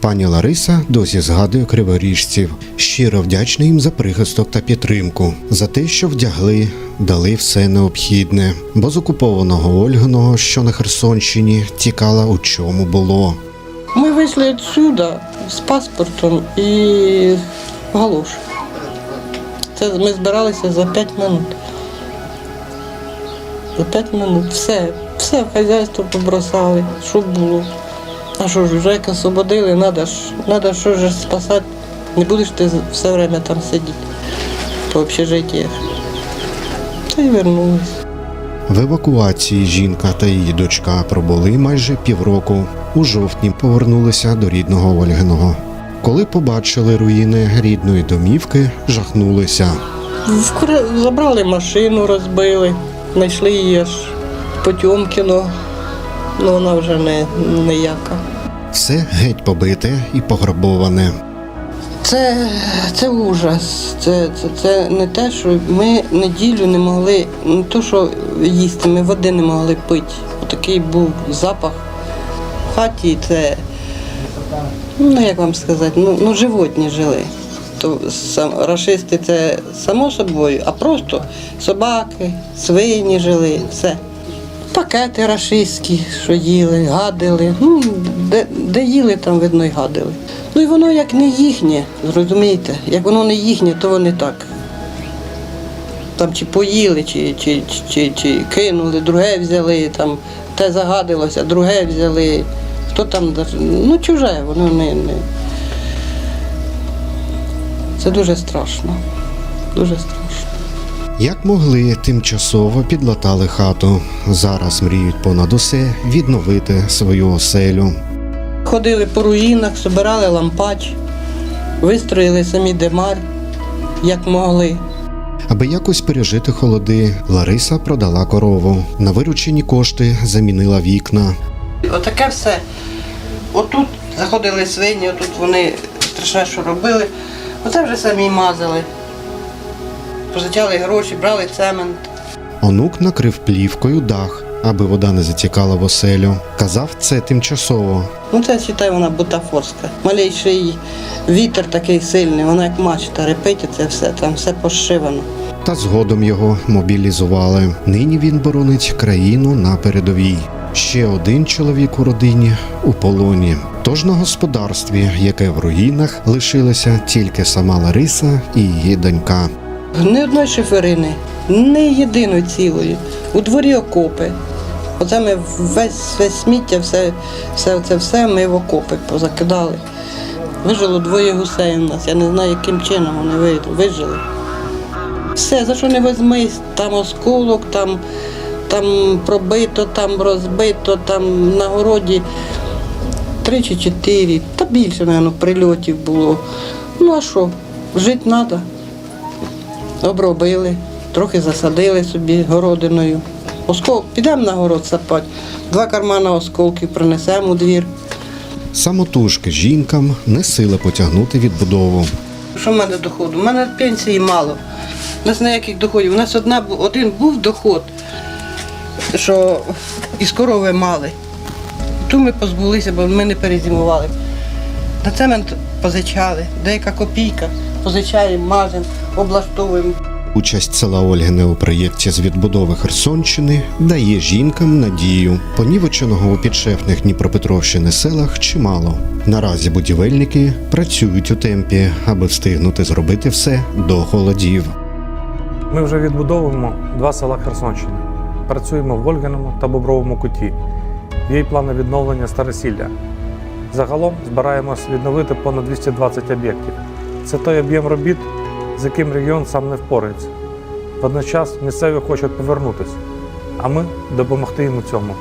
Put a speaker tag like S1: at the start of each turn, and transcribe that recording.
S1: Пані Лариса досі згадує криворіжців, щиро вдячна їм за прихисток та підтримку, за те, що вдягли, дали все необхідне, бо з окупованого Ольгиного, що на Херсонщині, тікала у чому було.
S2: Мы вышли отсюда з паспортом і галош. Це ми збиралися за 5 минут. За 5 минут. Все, все хазяйство побросали, що було. А що ж, вже як освободили, треба ж, надо що ж спасати. Не будеш ти все время там сидіти по общежитіях. Та й вернулись.
S1: В евакуації жінка та її дочка пробули майже півроку. У жовтні повернулися до рідного Ольгиного. Коли побачили руїни рідної домівки, жахнулися.
S2: Забрали машину, розбили, знайшли її аж в Потьомкіно, ну вона вже не ніяка.
S1: Все геть побите і пограбоване.
S2: Це, це ужас. Це, це, це не те, що ми неділю не могли, не то, що їсти, ми води не могли пити. Отакий був запах в хаті, це, ну як вам сказати, ну, ну животні жили. То сам, рашисти це само собою, а просто собаки, свині жили, все. Пакети рашистські, що їли, гадили. Ну, де, де їли, там видно й гадили. Ну і воно як не їхнє, зрозумієте? Як воно не їхнє, то вони так. Там чи поїли, чи, чи, чи, чи кинули, друге взяли, там те загадилося, друге взяли. Хто там, ну чуже, воно не. не. Це дуже страшно. Дуже страшно.
S1: Як могли, тимчасово підлатали хату. Зараз мріють понад усе відновити свою оселю.
S2: Ходили по руїнах, збирали лампач, вистроїли самі демар, як могли.
S1: Аби якось пережити холоди, Лариса продала корову. На виручені кошти замінила вікна.
S2: Отаке все. Отут заходили свині, отут вони страшне, що робили. Оце вже самі мазали. Позичали гроші, брали цемент.
S1: Онук накрив плівкою дах, аби вода не затікала в оселю. Казав, це тимчасово.
S2: Ну це вважаю, вона бутафорська. Малейший вітер такий сильний, вона як мачта репить, це все, там все пошивано.
S1: Та згодом його мобілізували. Нині він боронить країну на передовій. Ще один чоловік у родині у полоні. Тож на господарстві, яке в руїнах, лишилася тільки сама Лариса і її донька.
S2: Ні одної шиферини, не єдиної цілої. У дворі окопи. Оце ми весь, весь сміття, все, все, це все ми в окопи позакидали. Вижило двоє гусей у нас. Я не знаю, яким чином вони вижили. Все, за що не візьмись, там осколок, там, там пробито, там розбито, там на городі три чи чотири, та більше, мабуть, прильотів було. Ну а що, жити треба. Обробили, трохи засадили собі городиною. Оскол, підемо на город сапати, два кармана осколків принесемо у двір.
S1: Самотужки жінкам не сила потягнути відбудову.
S2: Що в мене доходу? У мене пенсії мало. У нас ніяких доходів. У нас одна, один був доход, що із корови мали. Ту ми позбулися, бо ми не перезимували. На цемент позичали, деяка копійка, позичаємо, мажемо, облаштовуємо.
S1: Участь села Ольгине у проєкті з відбудови Херсонщини дає жінкам надію. Понівеченого у підшефних Дніпропетровщини селах чимало. Наразі будівельники працюють у темпі, аби встигнути зробити все до холодів.
S3: Ми вже відбудовуємо два села Херсонщини. Працюємо в Ольгиному та Бобровому куті. Є й плани відновлення Старосілля. Загалом збираємось відновити понад 220 об'єктів. Це той об'єм робіт, з яким регіон сам не впорається. Водночас місцеві хочуть повернутися, а ми допомогти їм у цьому.